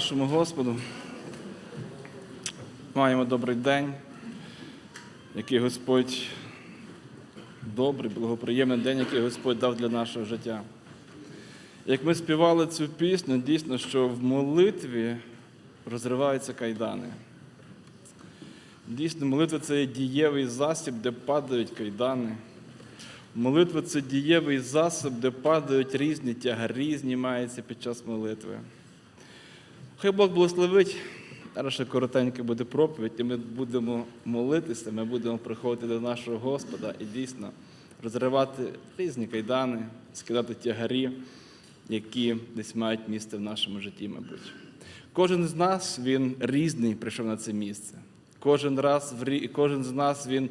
нашому Господу. Маємо добрий день, який Господь добрий, благоприємний день, який Господь дав для нашого життя. Як ми співали цю пісню, дійсно, що в молитві розриваються кайдани. Дійсно, молитва це є дієвий засіб, де падають кайдани. Молитва це дієвий засіб, де падають різні тягарі, знімаються під час молитви. Хай Бог благословить. Зараз ще коротенька буде проповідь, і ми будемо молитися, ми будемо приходити до нашого Господа і дійсно розривати різні кайдани, скидати тягарі, які десь мають місце в нашому житті, мабуть. Кожен з нас він різний прийшов на це місце. Кожен раз в кожен з нас він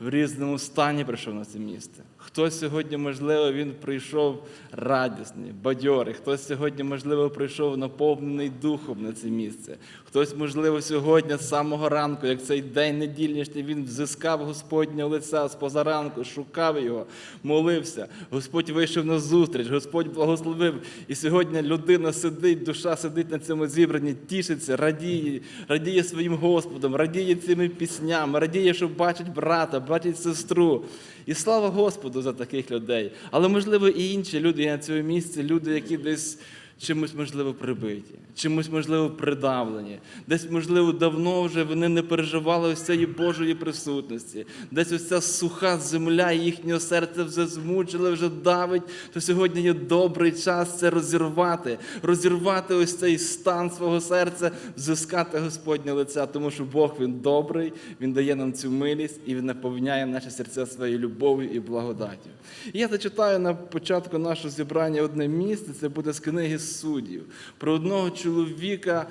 в різному стані прийшов на це місце. Хтось сьогодні, можливо, він прийшов радісний, бадьорий. Хтось сьогодні, можливо, прийшов наповнений духом на це місце. Хтось, можливо, сьогодні з самого ранку, як цей день недільнішній, він взискав Господнього лиця з позаранку, шукав його, молився. Господь вийшов на зустріч, Господь благословив. І сьогодні людина сидить, душа сидить на цьому зібранні, тішиться, радіє, радіє своїм Господом, радіє цими піснями, радіє, що бачить брата, бачить сестру. І слава Господу за таких людей. Але, можливо, і інші люди є на цьому місці, люди, які десь чимось, можливо, прибиті, чимось, можливо, придавлені. Десь, можливо, давно вже вони не переживали ось цієї Божої присутності. Десь ось ця суха земля їхнього серця вже змучила, вже давить. То сьогодні є добрий час це розірвати, розірвати ось цей стан свого серця, взискати Господнє лиця, тому що Бог він добрий, Він дає нам цю милість і Він наповняє наші серця своєю любов'ю і благодаттю. І я зачитаю на початку нашого зібрання одне місце, це буде з книги суддів, про одного чоловіка,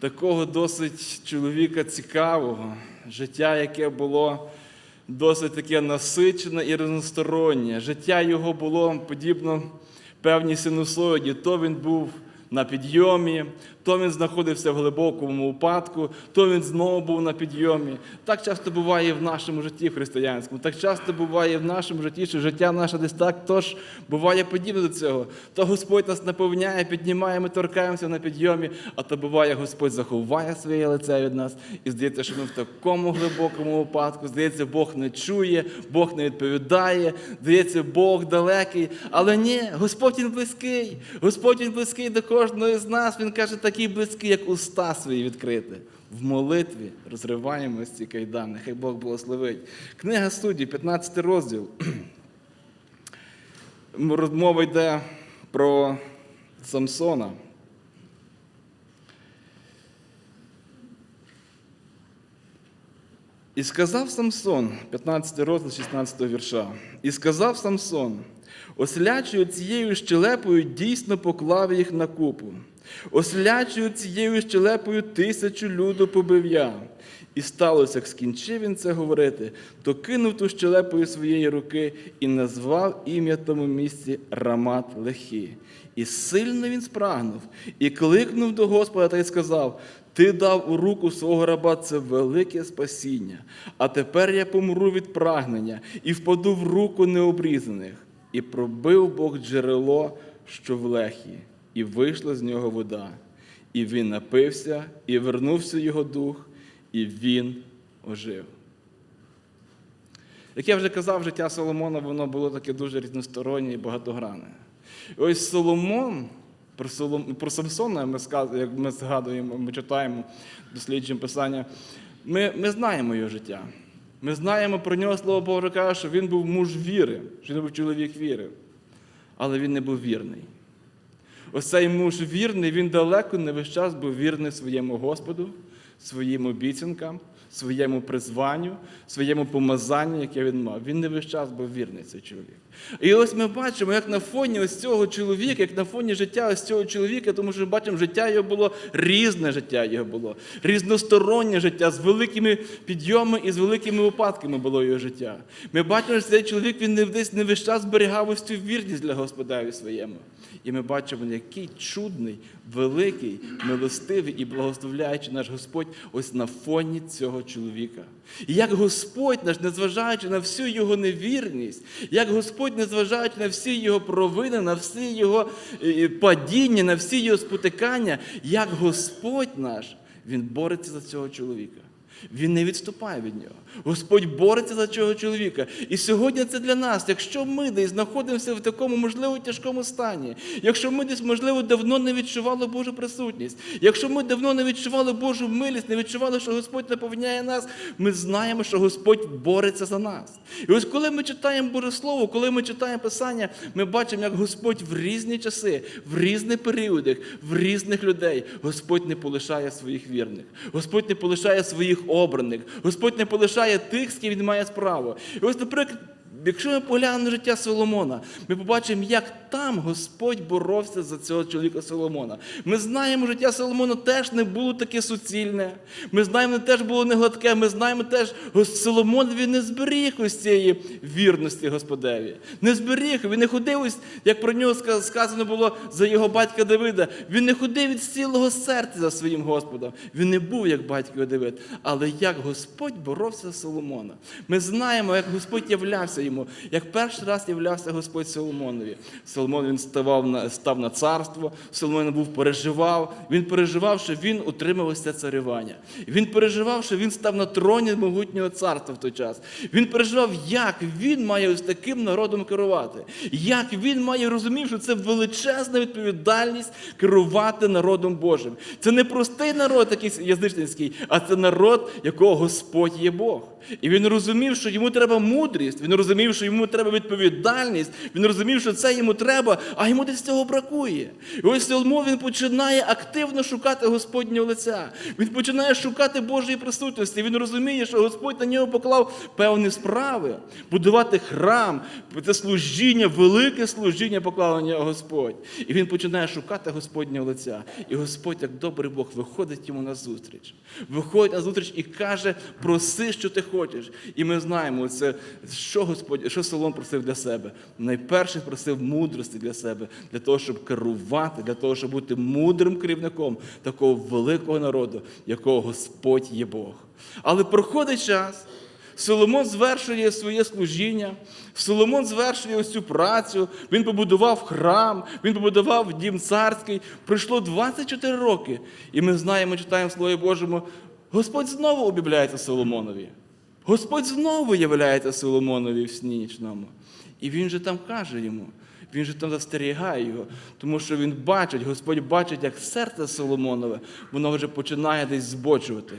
такого досить чоловіка цікавого, життя, яке було досить таке насичене і різностороннє. Життя його було подібно певній синусоїді. То він був на підйомі, то він знаходився в глибокому упадку, то він знову був на підйомі. Так часто буває в нашому житті християнському, так часто буває в нашому житті, що життя наше десь так тож буває подібне до цього. То Господь нас наповняє, піднімає, ми торкаємося на підйомі, а то буває, Господь заховає своє лице від нас, і здається, що ми в такому глибокому упадку. Здається, Бог не чує, Бог не відповідає, здається, Бог далекий. Але ні, Господь він близький. Господь він близький до кожного з нас. Він каже, такий близький, як уста свої відкрити. В молитві розриваємо ось ці кайдани. Хай Бог благословить. Книга суддів, 15 розділ. Розмова йде про Самсона. І сказав Самсон, 15 розділ 16 вірша. І сказав Самсон: ослячою цією щелепою дійсно поклав їх на купу. Ослячою цією щелепою тисячу люду побив я. І сталося, як скінчив він це говорити, то кинув ту щелепою своєї руки і назвав ім'я тому місці Рамат Лехі. І сильно він спрагнув, і кликнув до Господа та й сказав: Ти дав у руку свого раба це велике спасіння, а тепер я помру від прагнення і впаду в руку необрізаних. І пробив Бог джерело, що в лехі, і вийшла з нього вода. І він напився, і вернувся його дух, і він ожив. Як я вже казав, життя Соломона воно було таке дуже різностороннє і багатогранне. І ось Соломон, про, Солом, про Самсона, ми, як ми згадуємо, ми читаємо, досліджуємо Писання, ми, ми знаємо його життя. Ми знаємо про нього, слово Боже каже, що він був муж віри, що він був чоловік віри. Але він не був вірний. Ось цей муж вірний, він далеко не весь час був вірний своєму Господу, своїм обіцянкам, своєму призванню, своєму помазанню, яке він мав. Він не весь час був вірний цей чоловік. І ось ми бачимо, як на фоні ось цього чоловіка, як на фоні життя ось цього чоловіка, тому що бачимо, життя його було різне життя його було, різностороннє життя з великими підйомами і з великими упадками було його життя. Ми бачимо, що цей чоловік він не десь не весь час зберігав ось цю вірність для Господеві своєму. І ми бачимо, який чудний, великий, милостивий і благословляючий наш Господь ось на фоні цього чоловіка. І як Господь наш, незважаючи на всю його невірність, як Господь, незважаючи на всі його провини, на всі його е, падіння, на всі його спотикання, як Господь наш, Він бореться за цього чоловіка. Він не відступає від нього. Господь бореться за цього чоловіка. І сьогодні це для нас. Якщо ми десь знаходимося в такому, можливо, тяжкому стані, якщо ми десь, можливо, давно не відчували Божу присутність, якщо ми давно не відчували Божу милість, не відчували, що Господь наповняє нас, ми знаємо, що Господь бореться за нас. І ось коли ми читаємо Боже Слово, коли ми читаємо Писання, ми бачимо, як Господь в різні часи, в різних періодах, в різних людей, Господь не полишає своїх вірних, Господь не полишає своїх обраних, Господь не полишає тих, з ким він має справу. І ось, наприклад, якщо ми поглянемо на життя Соломона, ми побачимо, як там Господь боровся за цього чоловіка Соломона. Ми знаємо, життя Соломона теж не було таке суцільне. Ми знаємо, теж було не гладке. Ми знаємо теж, Соломон він не зберіг ось цієї вірності Господеві. Не зберіг, він не ходив, ось, як про нього сказано було за його батька Давида. Він не ходив від цілого серця за своїм Господом. Він не був як батько Давид. Але як Господь боровся за Соломона. Ми знаємо, як Господь являвся йому, як перший раз являвся Господь Соломонові. Соломон він ставав на, став на царство, Соломон був переживав. Він переживав, що він отримав ось царювання. Він переживав, що він став на троні могутнього царства в той час. Він переживав, як він має ось таким народом керувати, як він має розумів, що це величезна відповідальність керувати народом Божим. Це не простий народ, такий язичницький, а це народ, якого Господь є Бог. І він розумів, що йому треба мудрість, він розумів, що йому треба відповідальність, він розумів, що це йому треба, а йому десь цього бракує. І ось Соломон він починає активно шукати Господнього лиця. Він починає шукати Божої присутності. Він розуміє, що Господь на нього поклав певні справи, будувати храм, це служіння, велике служіння поклав на нього Господь. І він починає шукати Господнього лиця. І Господь, як добрий Бог, виходить йому на зустріч. Виходить на зустріч і каже: проси, що ти хочеш. І ми знаємо, це, що Господь, що Соломон просив для себе. Найперше просив мудрості для себе, для того, щоб керувати, для того, щоб бути мудрим керівником такого великого народу, якого Господь є Бог. Але проходить час. Соломон звершує своє служіння, Соломон звершує ось цю працю, він побудував храм, він побудував дім царський. Пройшло 24 роки. І ми знаємо, читаємо в Слові Божому, Господь знову об'являється Соломонові. Господь знову являється Соломонові в сні нічному. І він же там каже йому, він же там застерігає його, тому що він бачить, Господь бачить, як серце Соломонове, воно вже починає десь збочувати.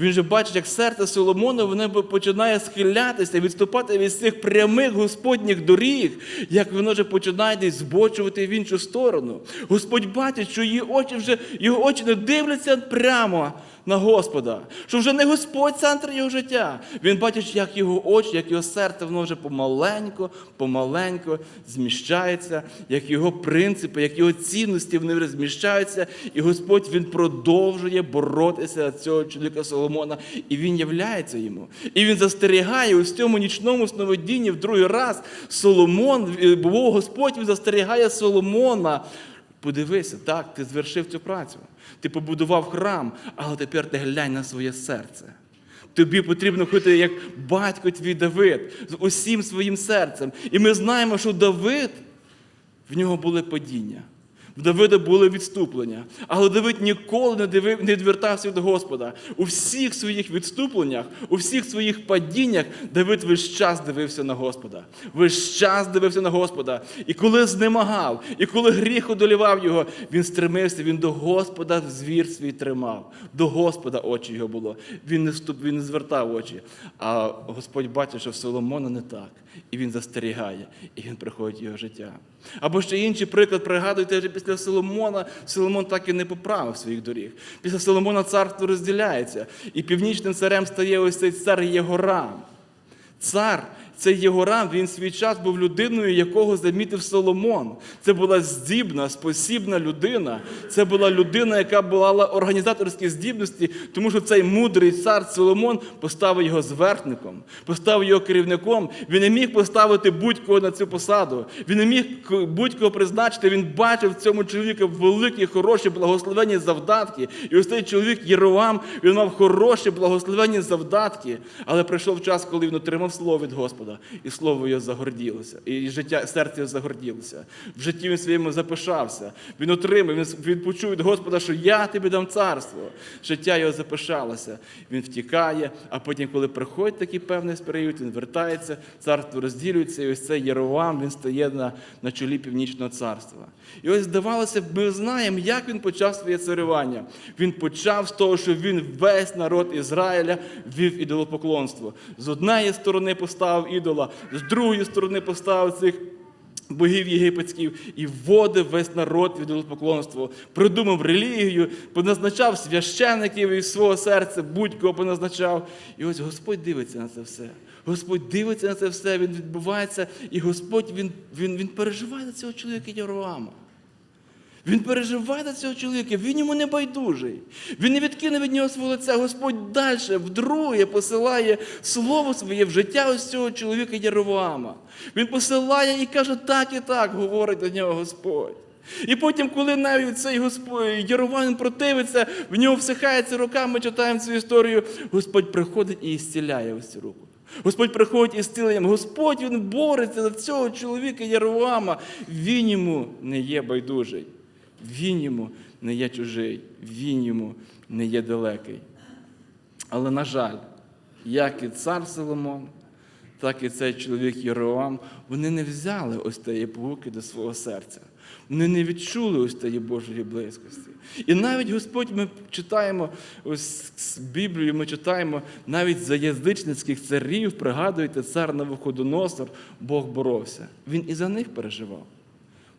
Він же бачить, як серце Соломонове воно починає схилятися, відступати від цих прямих Господніх доріг, як воно вже починає десь збочувати в іншу сторону. Господь бачить, що її очі вже його очі не дивляться прямо на Господа, що вже не Господь центр його життя. Він бачить, як його очі, як його серце, воно вже помаленько, помаленько зміщається, як його принципи, як його цінності вони вже зміщаються. І Господь він продовжує боротися за цього чоловіка Соломона, і він являється йому. І він застерігає у цьому нічному сновидінні в другий раз Соломон, е, бо Господь він застерігає Соломона. Подивися, так, ти звершив цю працю. Ти побудував храм, але тепер ти глянь на своє серце. Тобі потрібно ходити як батько твій Давид з усім своїм серцем. І ми знаємо, що Давид в нього були падіння. В Давида були відступлення. Але Давид ніколи не дивив, не відвертався від Господа. У всіх своїх відступленнях, у всіх своїх падіннях Давид весь час дивився на Господа. Весь час дивився на Господа. І коли знемагав, і коли гріх одолівав його, він стремився, він до Господа звір свій тримав. До Господа очі його було. Він не вступ, він не звертав очі. А Господь бачить, що Соломона не так. І він застерігає, і він приходить його життя. Або ще інший приклад, пригадуйте, що після Соломона Соломон так і не поправив своїх доріг. Після Соломона царство розділяється, і північним царем стає ось цей цар Єгорам. Цар, цей Єгорам, він свій час був людиною, якого замітив Соломон. Це була здібна, спосібна людина. Це була людина, яка була організаторські здібності, тому що цей мудрий цар Соломон поставив його зверхником, поставив його керівником. Він не міг поставити будь-кого на цю посаду. Він не міг будь-кого призначити. Він бачив в цьому чоловіка великі, хороші, благословенні завдатки. І ось цей чоловік Єровам, він мав хороші, благословенні завдатки. Але прийшов час, коли він отримав слово від Господа, і слово його загорділося, і життя серце його загорділося. В житті він своєму запишався. Він отримав, він, він почув від Господа, що я тобі дам царство. Життя його запишалося. Він втікає, а потім, коли приходить такий певний період, він вертається, царство розділюється, і ось цей Єровам він стає на, на чолі північного царства. І ось здавалося ми знаємо, як він почав своє царювання. Він почав з того, що він весь народ Ізраїля вів ідолопоклонство. З однієї сторони поставив ідола, з другої сторони поставив цих. Богів єгипетських і вводив весь народ від ідолопоклонства, придумав релігію, поназначав священиків із свого серця, будь-кого поназначав. І ось Господь дивиться на це все. Господь дивиться на це все, він відбувається, і Господь він, він, він переживає за цього чоловіка Єровама. Він переживає за цього чоловіка, він йому не байдужий. Він не відкине від нього свого лиця. Господь далі, вдруге, посилає слово своє в життя ось цього чоловіка Єровоама. Він посилає і каже, так і так, говорить до нього Господь. І потім, коли навіть цей Господь Єрован противиться, в нього всихається рука, ми читаємо цю історію, Господь приходить і ісціляє ось цю руку. Господь приходить із зціленням. Господь він бореться за цього чоловіка Єровама. Він йому не є байдужий. Він йому не є чужий, він йому не є далекий. Але, на жаль, як і цар Соломон, так і цей чоловік Єроам, вони не взяли ось тієї повуки до свого серця. Вони не відчули ось тієї Божої близькості. І навіть Господь ми читаємо ось з Біблію, ми читаємо навіть за язичницьких царів, пригадуєте, цар Навуходоносор, Бог боровся. Він і за них переживав.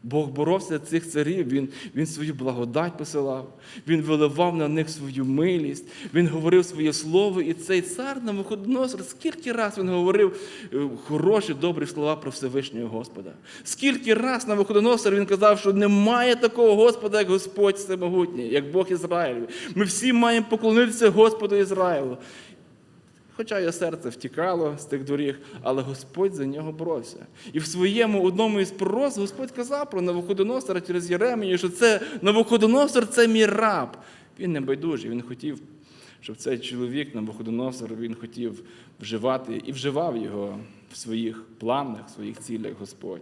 Бог боровся за цих царів, він, він свою благодать посилав, він виливав на них свою милість, він говорив своє слово, і цей цар на виходоносор, скільки раз він говорив е, хороші, добрі слова про Всевишнього Господа. Скільки раз на виходоносор він казав, що немає такого Господа, як Господь Всемогутній, як Бог Ізраїлю. Ми всі маємо поклонитися Господу Ізраїлю. Хоча його серце втікало з тих доріг, але Господь за нього боровся. І в своєму одному із пророз Господь казав про Навуходоносора через Єремію, що це Навуходоносор це мій раб. Він не байдужий, він хотів, щоб цей чоловік Навуходоносор, він хотів вживати і вживав його в своїх планах, в своїх цілях Господь.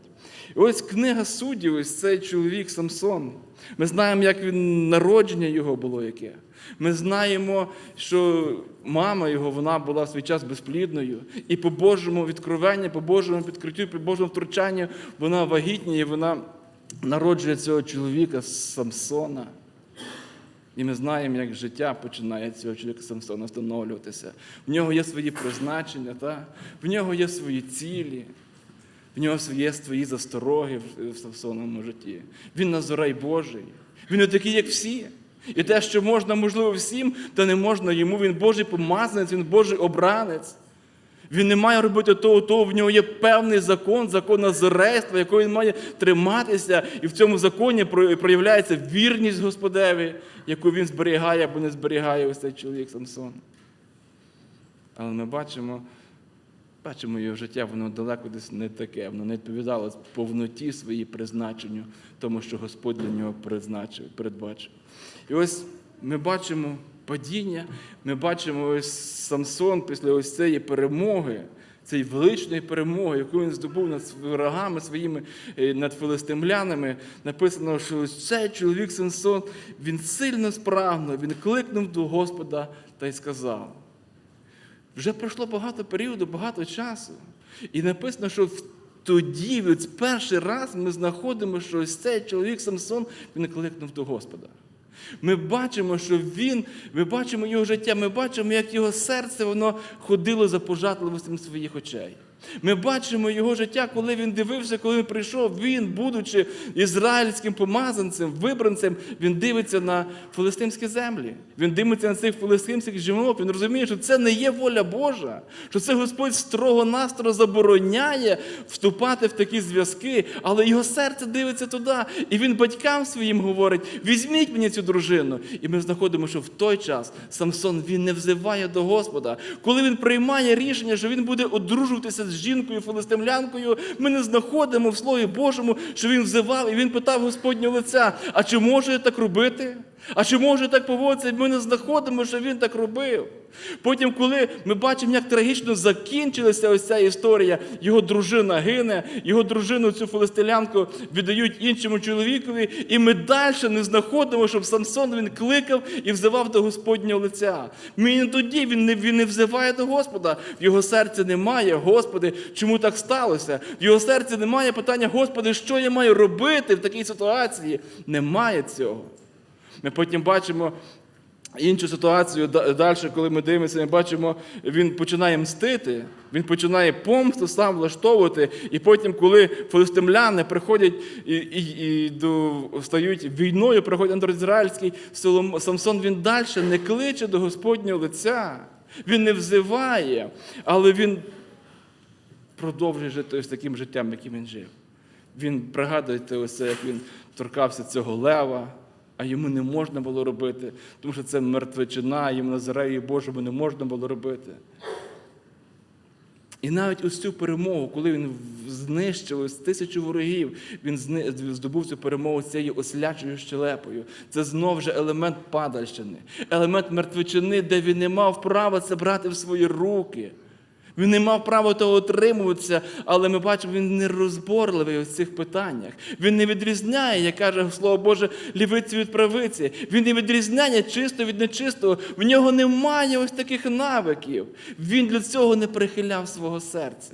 І ось книга суддів, ось цей чоловік Самсон. Ми знаємо, як він народження його було яке. Ми знаємо, що мама його вона була в свій час безплідною, і по Божому відкровенню, по Божому підкриттю, по Божому втручанню вона вагітніє, і вона народжує цього чоловіка Самсона. І ми знаємо, як життя починає цього чоловіка Самсона встановлюватися. В нього є свої призначення, та? в нього є свої цілі, в нього є свої застороги в- Самсоновому житті. Він назорай Божий. Він не такий, як всі. І те, що можна, можливо, всім, то не можна йому. Він Божий помазанець, він Божий обранець. Він не має робити того, того, в нього є певний закон, закон назарейства, якого він має триматися, і в цьому законі проявляється вірність Господеві, яку він зберігає або не зберігає ось цей чоловік Самсон. Але ми бачимо, бачимо його життя, воно далеко десь не таке, воно не відповідало повноті своїй призначенню, тому що Господь для нього призначив, передбачив. І ось ми бачимо падіння, ми бачимо ось Самсон після ось цієї перемоги, цієї величної перемоги, яку він здобув над ворогами своїми, е, над филистимлянами. Написано, що ось цей чоловік Самсон, він сильно справно, він кликнув до Господа та й сказав. Вже пройшло багато періоду, багато часу. І написано, що тоді, от перший раз ми знаходимо, що ось цей чоловік Самсон, він кликнув до Господа. Ми бачимо, що він, ми бачимо його життя, ми бачимо, як його серце воно ходило за пожадливостями своїх очей. Ми бачимо його життя, коли він дивився, коли він прийшов. Він, будучи ізраїльським помазанцем, вибранцем, він дивиться на филистимські землі. Він дивиться на цих филистимських жінок. Він розуміє, що це не є воля Божа, що це Господь строго настро забороняє вступати в такі зв'язки, але його серце дивиться туди. І він батькам своїм говорить: візьміть мені цю дружину. І ми знаходимо, що в той час Самсон він не взиває до Господа. Коли він приймає рішення, що він буде одружуватися з жінкою филистимлянкою, ми не знаходимо в Слові Божому, що він взивав і він питав Господнього лиця: а чи можу я так робити? А чи може так поводитися? Ми не знаходимо, що він так робив. Потім, коли ми бачимо, як трагічно закінчилася ось ця історія, його дружина гине, його дружину, цю филистилянку, віддають іншому чоловікові, і ми далі не знаходимо, щоб Самсон він кликав і взивав до Господнього лиця. Ми і тоді він не, він не взиває до Господа. В його серці немає, Господи, чому так сталося? В його серці немає питання, Господи, що я маю робити в такій ситуації? Немає цього. Ми потім бачимо іншу ситуацію далі, коли ми дивимося, ми бачимо, він починає мстити, він починає помсту сам влаштовувати. І потім, коли филистимляни приходять і, і, і до, стають війною, приходять народ ізраїльський, Самсон він далі не кличе до Господнього лиця. Він не взиває, але він продовжує жити ось таким життям, яким він жив. Він пригадуєте, ось це, як він торкався цього лева, а йому не можна було робити, тому що це мертвечина, йому Назареї Божому не можна було робити. І навіть ось цю перемогу, коли він знищив ось тисячу ворогів, він здобув цю перемогу цією ослячою щелепою. Це знов же елемент падальщини, елемент мертвечини, де він не мав права це брати в свої руки. Він не мав права того отримуватися, але ми бачимо, він не розборливий у цих питаннях. Він не відрізняє, як каже Слово Боже, лівиці від правиці. Він не відрізняє чисто від нечистого. В нього немає ось таких навиків. Він для цього не прихиляв свого серця.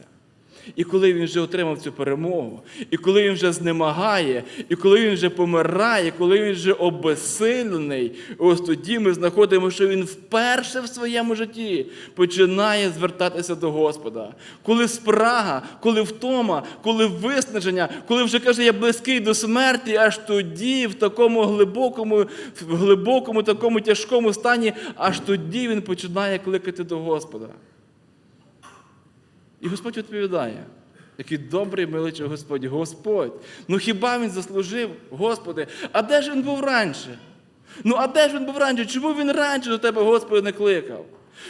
І коли він вже отримав цю перемогу, і коли він вже знемагає, і коли він вже помирає, коли він вже обезсилений, ось тоді ми знаходимо, що він вперше в своєму житті починає звертатися до Господа. Коли спрага, коли втома, коли виснаження, коли вже каже, я близький до смерті, аж тоді, в такому глибокому, в глибокому, такому тяжкому стані, аж тоді він починає кликати до Господа. І Господь відповідає, який добрий миличий Господь, Господь. Ну хіба він заслужив, Господи, а де ж він був раніше? Ну, а де ж він був раніше? Чому він раніше до тебе, Господи, не кликав?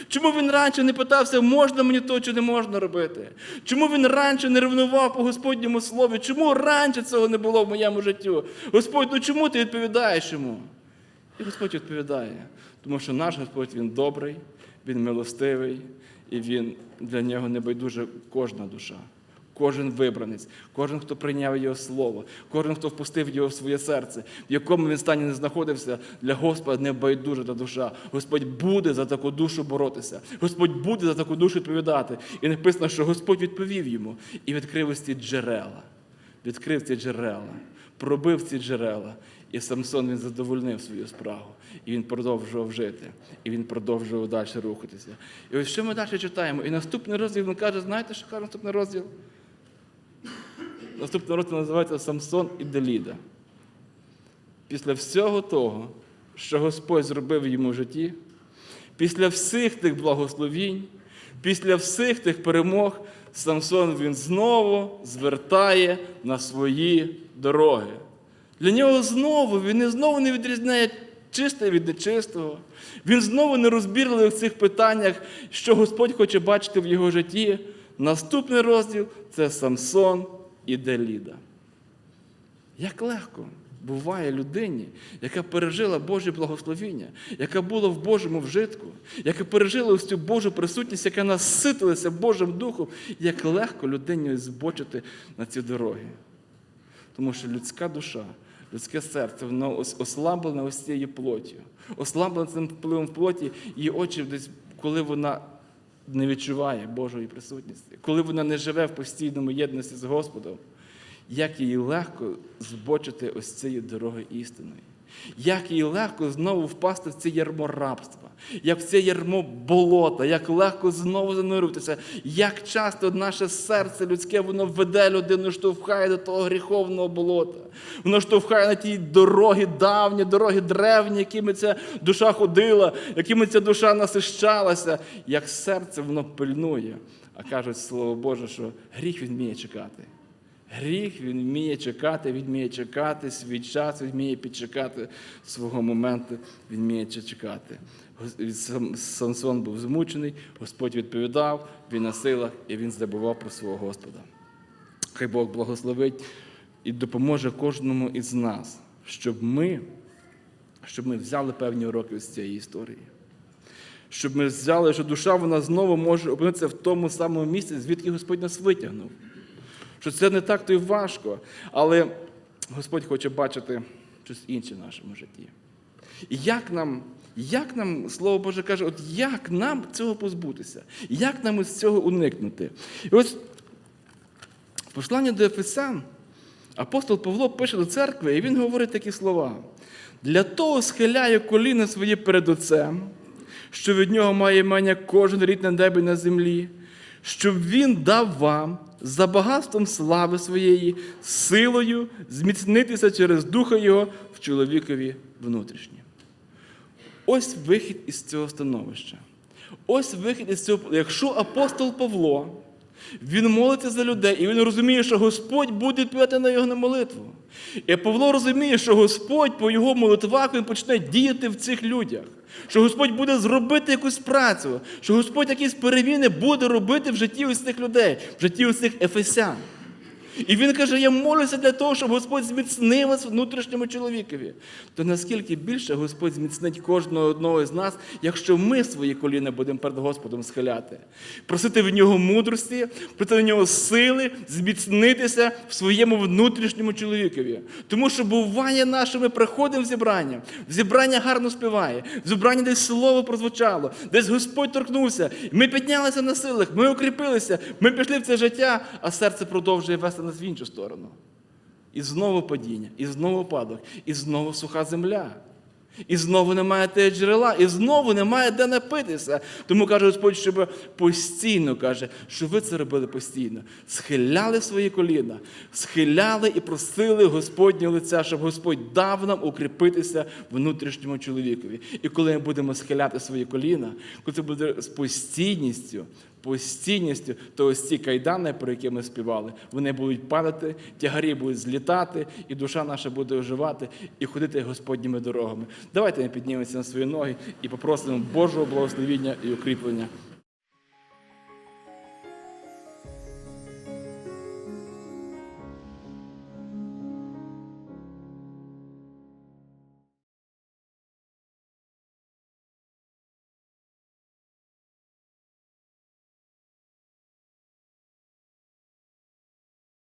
Чому він раніше не питався, можна мені то чи не можна робити? Чому він раніше не ревнував по Господньому слові? Чому раніше цього не було в моєму життю? Господь, ну чому ти відповідаєш йому? І Господь відповідає, тому що наш Господь Він добрий, Він милостивий, і Він для нього не байдуже кожна душа, кожен вибранець, кожен, хто прийняв його слово, кожен, хто впустив його в своє серце, в якому він стані не знаходився, для Господа не байдужа та душа. Господь буде за таку душу боротися. Господь буде за таку душу відповідати. І написано, що Господь відповів йому і відкрив ці джерела. Відкрив ці джерела, пробив ці джерела. І Самсон він задовольнив свою справу. І він продовжував жити. І він продовжував далі рухатися. І ось що ми далі читаємо? І наступний розділ він каже, знаєте, що каже наступний розділ? Наступний розділ називається Самсон і Деліда. Після всього того, що Господь зробив йому в житті, після всіх тих благословінь, після всіх тих перемог, Самсон він знову звертає на свої дороги. Для нього знову він знову не відрізняє чисте від нечистого. Він знову не розбірливий в цих питаннях, що Господь хоче бачити в його житті. Наступний розділ це Самсон і Деліда. Як легко буває людині, яка пережила Боже благословіння, яка була в Божому вжитку, яка пережила ось цю Божу присутність, яка наситилася Божим Духом, як легко людині збочити на ці дороги. Тому що людська душа, людське серце, воно ослаблене ось цією плоттю. Ослаблене цим впливом плоті, її очі десь, коли вона не відчуває Божої присутності, коли вона не живе в постійному єдності з Господом, як їй легко збочити ось цією дороги істинної. Як їй легко знову впасти в це ярмо рабства, як в це ярмо болота, як легко знову зануритися, як часто наше серце людське воно веде людину, штовхає до того гріховного болота. Воно штовхає на ті дороги давні, дороги древні, якими ця душа ходила, якими ця душа насищалася, як серце воно пильнує. А кажуть, слово Боже, що гріх він вміє чекати. Гріх він вміє чекати, він вміє чекати свій час, він вміє підчекати свого моменту, він вміє чекати. Сам- Самсон був змучений, Господь відповідав, він на силах і він здобував про свого Господа. Хай Бог благословить і допоможе кожному із нас, щоб ми, щоб ми взяли певні уроки з цієї історії. Щоб ми взяли, що душа вона знову може опинитися в тому самому місці, звідки Господь нас витягнув що це не так то й важко, але Господь хоче бачити щось інше в нашому житті. І як нам, як нам, Слово Боже каже, от як нам цього позбутися? Як нам із цього уникнути? І ось в посланні до Ефесян апостол Павло пише до церкви, і він говорить такі слова: для того схиляє коліна свої перед Отцем, що від нього має мання кожен рід на небі на землі, щоб він дав вам за багатством слави своєї, силою зміцнитися через Духа Його в чоловікові внутрішньому. Ось вихід із цього становища. Ось вихід із цього. Якщо апостол Павло, він молиться за людей, і він розуміє, що Господь буде відповідати на його молитву. І Павло розуміє, що Господь по його молитвах він почне діяти в цих людях. Що Господь буде зробити якусь працю, що Господь якісь переміни буде робити в житті ось цих людей, в житті ось цих ефесян. І він каже: я молюся для того, щоб Господь зміцнив вас внутрішньому чоловікові. То наскільки більше Господь зміцнить кожного одного з нас, якщо ми свої коліна будемо перед Господом схиляти, просити в нього мудрості, просити в нього сили, зміцнитися в своєму внутрішньому чоловікові. Тому що буває наше, ми приходимо в зібрання, в зібрання гарно співає, в зібранні десь слово прозвучало, десь Господь торкнувся, ми піднялися на силах, ми укріпилися, ми пішли в це життя, а серце продовжує вести нас в іншу сторону. І знову падіння, і знову падок, і знову суха земля. І знову немає те джерела, і знову немає де напитися. Тому каже Господь, щоб постійно каже, що ви це робили постійно. Схиляли свої коліна, схиляли і просили Господнього лиця, щоб Господь дав нам укріпитися внутрішньому чоловікові. І коли ми будемо схиляти свої коліна, коли це буде з постійністю, постійністю, то ось ці кайдани, про які ми співали, вони будуть падати, тягарі будуть злітати, і душа наша буде оживати і ходити Господніми дорогами. Давайте ми піднімемося на свої ноги і попросимо Божого благословіння і укріплення